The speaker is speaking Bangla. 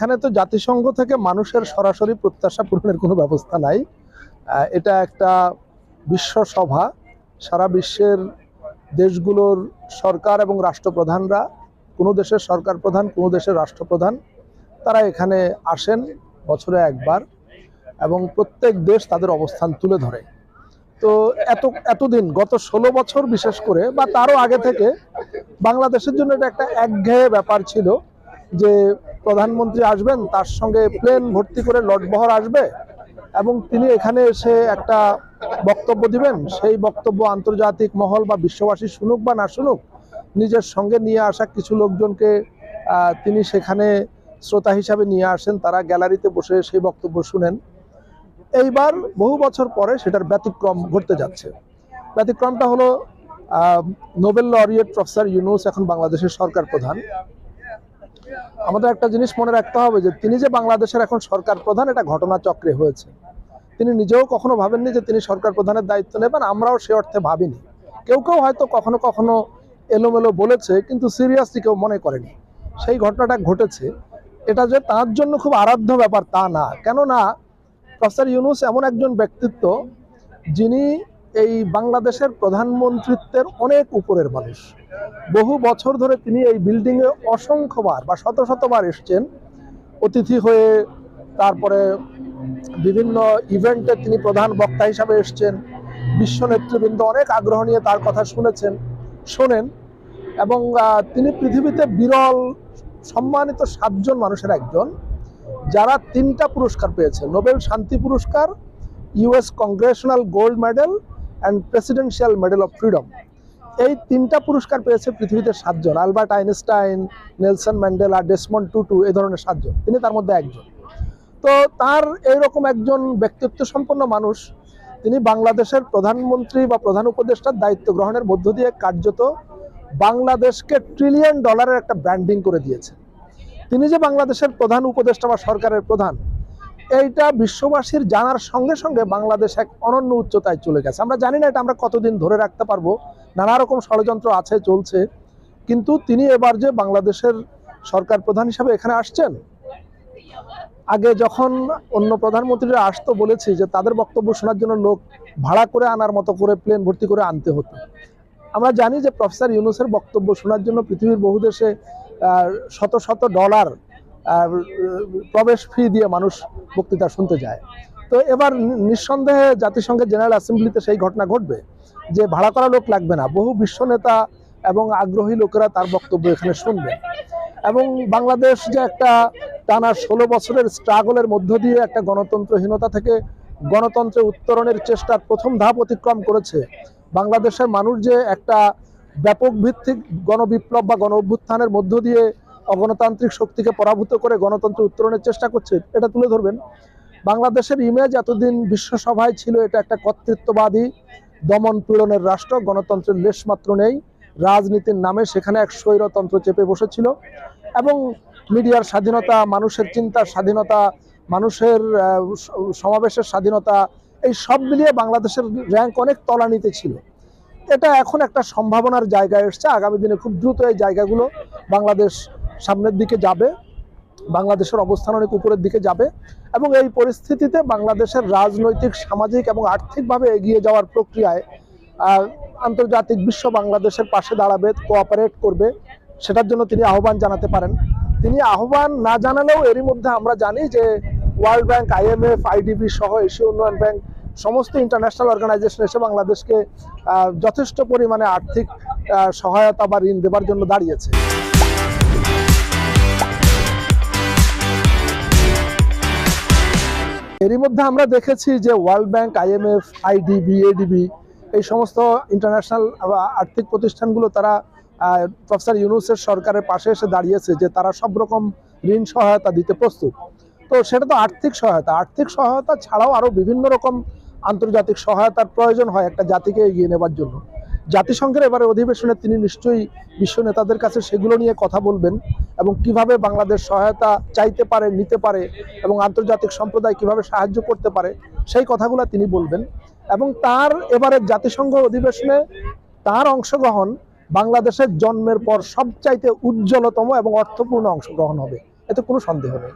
এখানে তো জাতিসংঘ থেকে মানুষের সরাসরি প্রত্যাশা পূরণের কোনো ব্যবস্থা নাই। এটা একটা বিশ্ব সভা। সারা বিশ্বের দেশগুলোর সরকার এবং রাষ্ট্রপ্রধানরা, কোনো দেশের সরকার প্রধান, কোনো দেশের রাষ্ট্রপ্রধান, তারা এখানে আসেন বছরে একবার এবং প্রত্যেক দেশ তাদের অবস্থান তুলে ধরে। তো এত, এতদিন, গত ষোলো বছর বিশেষ করে, বা তারও আগে থেকে, বাংলাদেশের জন্য এটা একটা একঘেয়ে ব্যাপার ছিল যে প্রধানমন্ত্রী আসবেন, তার সঙ্গে প্লেন ভর্তি করে লটবহর আসবে এবং তিনি এখানে এসে একটা বক্তব্য দিবেন। সেই বক্তব্য আন্তর্জাতিক মহল বা বিশ্ববাসী শুনুক বা না শুনুক, নিজের সঙ্গে নিয়ে আসা কিছু লোকজনকে তিনি সেখানে শ্রোতা হিসাবে নিয়ে আসেন, তারা গ্যালারিতে বসে সেই বক্তব্য শুনেন। এইবার বহু বছর পরে সেটার ব্যতিক্রম ঘটতে যাচ্ছে। ব্যতিক্রমটা হলো নোবেল লরিয়েট প্রফেসর ইউনুস এখন বাংলাদেশের সরকার প্রধান। আমাদের একটা জিনিস মনে রাখতে হবে যে তিনি যে বাংলাদেশের এখন সরকার প্রধান, এটা ঘটনাচক্রে হয়েছে। তিনি নিজেও কখনো ভাবেননি যে তিনি সরকার প্রধানের দায়িত্ব নেবেন, আমরাও সে অর্থে ভাবিনি। কেউ কেউ হয়তো কখনো কখনো এলোমেলো বলেছে, কিন্তু সিরিয়াসলি কেউ মনে করেনি। সেই ঘটনাটা ঘটেছে। এটা যে তার জন্য খুব আরাধ্য ব্যাপার তা না। কেননা প্রফেসর ইউনুস এমন একজন ব্যক্তিত্ব যিনি এই বাংলাদেশের প্রধানমন্ত্রিত্বের অনেক উপরের মানুষ। বহু বছর ধরে তিনি এই বিল্ডিংয়ে অসংখ্যবার বা শত শতবার এসছেন। অতিথি হয়ে তারপরে বিভিন্ন ইভেন্টে তিনি প্রধান বক্তা হিসাবে এসছেন। বিশ্ব নেতৃবৃন্দ অনেক আগ্রহ নিয়ে তার কথা শুনেছেন, শোনেন এবং তিনি পৃথিবীতে বিরল, সম্মানিত সাতজন মানুষের একজন, যারা তিনটা পুরস্কার পেয়েছে। নোবেল শান্তি পুরস্কার US congressional gold medal and presidential medal of freedom এই তিনটা পুরস্কার পেয়েছে পৃথিবীতে সাতজন, Albert Einstein, Nelson Mandela, Desmond Tutu, এই ধরনের সাতজন। তিনি তার মধ্যে একজন। তো তার এইরকম একজন ব্যক্তিত্ব সম্পন্ন মানুষ, তিনি বাংলাদেশের প্রধানমন্ত্রী বা প্রধান উপদেষ্টার দায়িত্ব গ্রহণের মধ্য দিয়ে কার্যত বাংলাদেশকে ট্রিলিয়ন ডলারের একটা ব্র্যান্ডিং করে দিয়েছে। তিনি যে বাংলাদেশের প্রধান উপদেষ্টা বা সরকারের প্রধান এইটা বিশ্ববাসীর জানার সঙ্গে সঙ্গে বাংলাদেশ এক অনন্য উচ্চতায় চলে গেছে। আমরা জানি না এটা আমরা কতদিন ধরে রাখতে পারব। নানা রকম ষড়যন্ত্র আছে, চলছে। কিন্তু তিনি এবার যে বাংলাদেশের সরকার প্রধান হিসাবে এখানে আসছেন, আগে যখন অন্য প্রধানমন্ত্রীরা আসতো বলেছি যে তাদের বক্তব্য শোনার জন্য লোক ভাড়া করে আনার মতো করে প্লেন ভর্তি করে আনতে হতো। আমরা জানি যে প্রফেসর ইউনুসের বক্তব্য শোনার জন্য পৃথিবীর বহু দেশে শত শত ডলার প্রবেশ ফি দিয়ে মানুষ বক্তৃতা শুনতে যায়। তো এবার নিঃসন্দেহে জাতিসংঘের জেনারেল অ্যাসেম্বলিতে সেই ঘটনা ঘটবে, যে ভাড়া করা লোক লাগবে না। বহু বিশ্ব নেতা এবং আগ্রহী লোকেরা তার বক্তব্য এখানে শুনবে। এবং বাংলাদেশ যে একটা টানা ষোলো বছরের স্ট্রাগলের মধ্য দিয়ে একটা গণতন্ত্রহীনতা থেকে গণতন্ত্রে উত্তরণের চেষ্টার প্রথম ধাপ অতিক্রম করেছে, বাংলাদেশের মানুষ যে একটা ব্যাপক ভিত্তিক গণবিপ্লব বা গণ অভ্যুত্থানের মধ্য দিয়ে অগণতান্ত্রিক শক্তিকে পরাভূত করে গণতন্ত্র উত্তরণের চেষ্টা করছে, এটা তুলে ধরবেন। বাংলাদেশের ইমেজ এতদিন বিশ্বসভায় ছিল, এটা একটা কর্তৃত্ববাদী দমন পীড়নের রাষ্ট্র, গণতন্ত্রের লেশমাত্র নেই। রাজনীতির নামে সেখানে এক স্বৈরতন্ত্র চেপে বসেছিল। এবং মিডিয়ার স্বাধীনতা, মানুষের চিন্তার স্বাধীনতা, মানুষের সমাবেশের স্বাধীনতা, এই সব মিলিয়ে বাংলাদেশের র্যাঙ্ক অনেক তলানিতে ছিল। এটা এখন একটা সম্ভাবনার জায়গায় এসছে। আগামী দিনে খুব দ্রুত এই জায়গাগুলো বাংলাদেশ সামনের দিকে যাবে, বাংলাদেশের অবস্থান অনেক উপরের দিকে যাবে এবং এই পরিস্থিতিতে বাংলাদেশের রাজনৈতিক, সামাজিক এবং আর্থিকভাবে এগিয়ে যাওয়ার প্রক্রিয়ায় আন্তর্জাতিক বিশ্ব বাংলাদেশের পাশে দাঁড়াবে কোঅপারেট করবে, সেটার জন্য তিনি আহ্বান জানাতে পারেন। তিনি আহ্বান না জানালেও এরই মধ্যে আমরা জানি যে ওয়ার্ল্ড ব্যাংক আইএমএফ আইডিবি সহ এশীয় উন্নয়ন ব্যাংক সমস্ত ইন্টারন্যাশনাল অর্গানাইজেশন এসে বাংলাদেশকে যথেষ্ট পরিমাণে আর্থিক সহায়তা বা ঋণ দেবার জন্য দাঁড়িয়েছে। এরই মধ্যে আমরা দেখেছি যে world bank IMF IDB ADB এই সমস্ত ইন্টারন্যাশনাল আর্থিক প্রতিষ্ঠানগুলো তারা প্রফেসর ইউনুসের সরকারের পাশে এসে দাঁড়িয়েছে যে তারা সব রকম ঋণ সহায়তা দিতে প্রস্তুত। তো সেটা তো আর্থিক সহায়তা। আর্থিক সহায়তা ছাড়াও আরও বিভিন্ন রকম আন্তর্জাতিক সহায়তার প্রয়োজন হয় একটা জাতিকে এগিয়ে নেবার জন্য। জাতিসংঘের এবারে অধিবেশনে তিনি নিশ্চয়ই বিশ্ব নেতাদের কাছে সেগুলো নিয়ে কথা বলবেন। এবং কীভাবে বাংলাদেশ সহায়তা চাইতে পারে, নিতে পারে এবং আন্তর্জাতিক সম্প্রদায় কীভাবে সাহায্য করতে পারে, সেই কথাগুলো তিনি বলবেন। এবং তার এবারে জাতিসংঘ অধিবেশনে তার অংশগ্রহণ বাংলাদেশের জন্মের পর সবচাইতে উজ্জ্বলতম এবং অর্থপূর্ণ অংশগ্রহণ হবে। এতে কোনো সন্দেহ নেই।